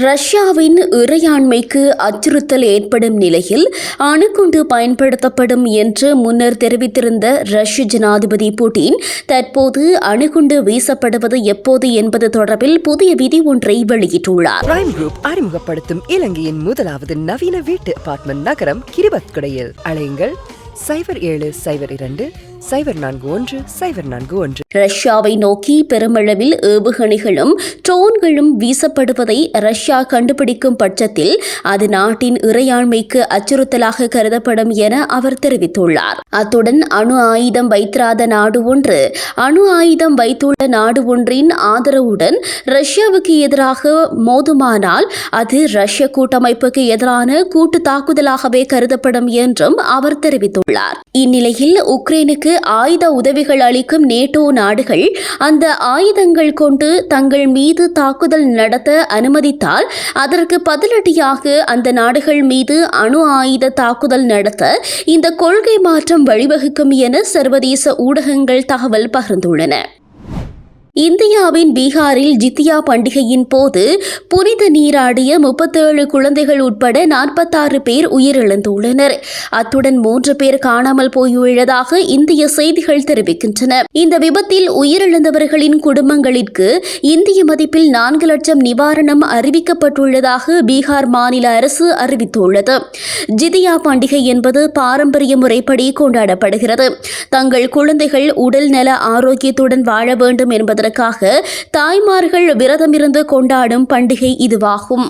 ரஷ்யாவின் இறையாண்மைக்கு அச்சுறுத்தல் ஏற்படும் நிலையில் அணுகுண்டு பயன்படுத்தப்படும் என்று முன்னர் தெரிவித்திருந்த ரஷ்ய ஜனாதிபதி புட்டின் தற்போது அணுகுண்டு வீசப்படுவது எப்போது என்பது தொடர்பில் புதிய விதி ஒன்றை வெளியிட்டுள்ளார். பிரைம் குரூப் அறிமுகப்படுத்தும் இலங்கையின் முதலாவது நவீன வீட்டு அபார்ட்மெண்ட் நகரம் கிரிபத்குடையில். அலையுங்கள். சைபர் ஏழு சைபர் இரண்டு சைபர் நான்கு ஒன்று சைபர் நான்கு ஒன்று. ரஷ்யாவை நோக்கி பெருமளவில் ஏவுகணைகளும் ட்ரோன்களும் வீசப்படுவதை ரஷ்யா கண்டுபிடிக்கும் பட்சத்தில் அது நாட்டின் இறையாண்மைக்கு அச்சுறுத்தலாக கருதப்படும் என அவர் தெரிவித்துள்ளார். அத்துடன் அணு ஆயுதம் வைத்திராத நாடு ஒன்று அணு ஆயுதம் வைத்துள்ள நாடு ஒன்றின் ஆதரவுடன் ரஷ்யாவுக்கு எதிராக மோதுமானால் அது ரஷ்ய கூட்டமைப்புக்கு எதிரான கூட்டு தாக்குதலாகவே கருதப்படும் என்றும் அவர் தெரிவித்துள்ளார். இந்நிலையில் உக்ரைனுக்கு ஆயுத உதவிகள் அளிக்கும் நேட்டோ நாடுகள் அந்த ஆயுதங்கள் கொண்டு தங்கள் மீது தாக்குதல் நடத்த அனுமதித்தால் அதற்கு பதிலடியாக அந்த நாடுகள் மீது அணு ஆயுத தாக்குதல் நடத்த இந்த கொள்கை மாற்றம் வழிவகுக்கும் என சர்வதேச ஊடகங்கள் தகவல் பகிர்ந்துள்ளன. இந்தியாவின் பீகாரில் ஜித்தியா பண்டிகையின் போது புனித நீராடிய முப்பத்தேழு குழந்தைகள் உட்பட நாற்பத்தாறு பேர் உயிரிழந்துள்ளனர். அத்துடன் மூன்று பேர் காணாமல் போயுள்ளதாக இந்திய செய்திகள் தெரிவிக்கின்றன. இந்த விபத்தில் உயிரிழந்தவர்களின் குடும்பங்களிற்கு இந்திய மதிப்பில் நான்கு லட்சம் நிவாரணம் அறிவிக்கப்பட்டுள்ளதாக பீகார் மாநில அரசு அறிவித்துள்ளது. ஜிதியா பண்டிகை என்பது பாரம்பரிய முறைப்படி கொண்டாடப்படுகிறது. தங்கள் குழந்தைகள் உடல் நல ஆரோக்கியத்துடன் வாழ வேண்டும் என்பது என்பதற்காக தாய்மார்கள் விரதமிருந்து கொண்டாடும் பண்டிகை இதுவாகும்.